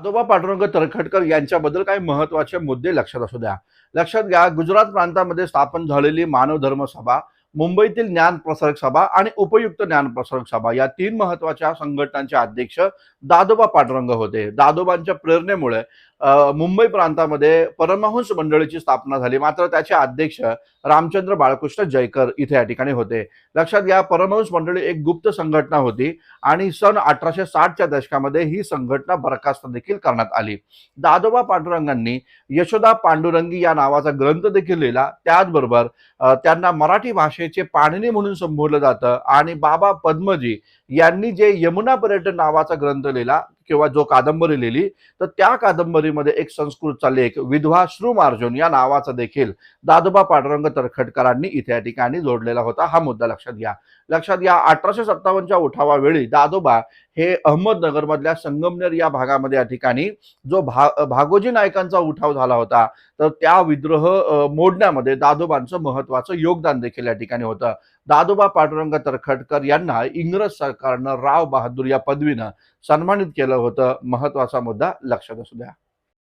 आजोबा पांडुरंग तरखडकर यांच्याबद्दल काही महत्त्वाचे मुद्दे लक्षात असू द्या. लक्षात घ्या गुजरात प्रांतामध्ये स्थापन झालेली मानव धर्म सभा मुंबईतील ज्ञान प्रसारक सभा आणि उपयुक्त ज्ञान प्रसारक सभा या तीन महत्त्वाच्या संघटनांचे अध्यक्ष दादोबा पांडुरंग होते. दादोबांच्या प्रेरणेमुळे मुंबई प्रांतामध्ये परमहंस मंडळीची स्थापना झाली. मात्र त्याचे अध्यक्ष रामचंद्र बाळकृष्ण जयकर इथे या ठिकाणी होते. लक्षात घ्या परमहंस मंडळी एक गुप्त संघटना होती आणि सन अठराशे साठच्या दशकामध्ये ही संघटना बरखास्त देखील करण्यात आली. दादोबा पांडुरंगांनी यशोदा पांडुरंगी या नावाचा ग्रंथ देखील लिहिला. त्याचबरोबर त्यांना मराठी भाषेचे पाणिनी म्हणून संबोधलं जातं. आणि बाबा पद्मजी यांनी जे यमुना पर्यटन नावाचा ग्रंथ लिहिला किंवा जो कादंबरी लिहिली तर त्या कादंबरीमध्ये एक संस्कृतचा लेख विधवा श्रुमार्जुन या नावाचा देखील दादोबा पांडुरंग तरखटकरांनी इथे या ठिकाणी जोडलेला होता. हा मुद्दा लक्षात घ्या. लक्षात घ्या अठराशे सत्तावन्नच्या उठावावेळी दादोबा हे अहमदनगरमधल्या संगमनेर या भागामध्ये या ठिकाणी जो भा भागोजी नायकांचा उठाव झाला होता तर त्या विद्रोह मोडण्यामध्ये दादोबांचं महत्वाचं योगदान देखील या ठिकाणी होतं. दादोबा पांडुरंग तरखटकर यांना इंग्रज सरकारनं राव बहादूर या पदवीनं सन्मानित केलं होतं. महत्त्वाचा मुद्दा लक्षात असू द्या.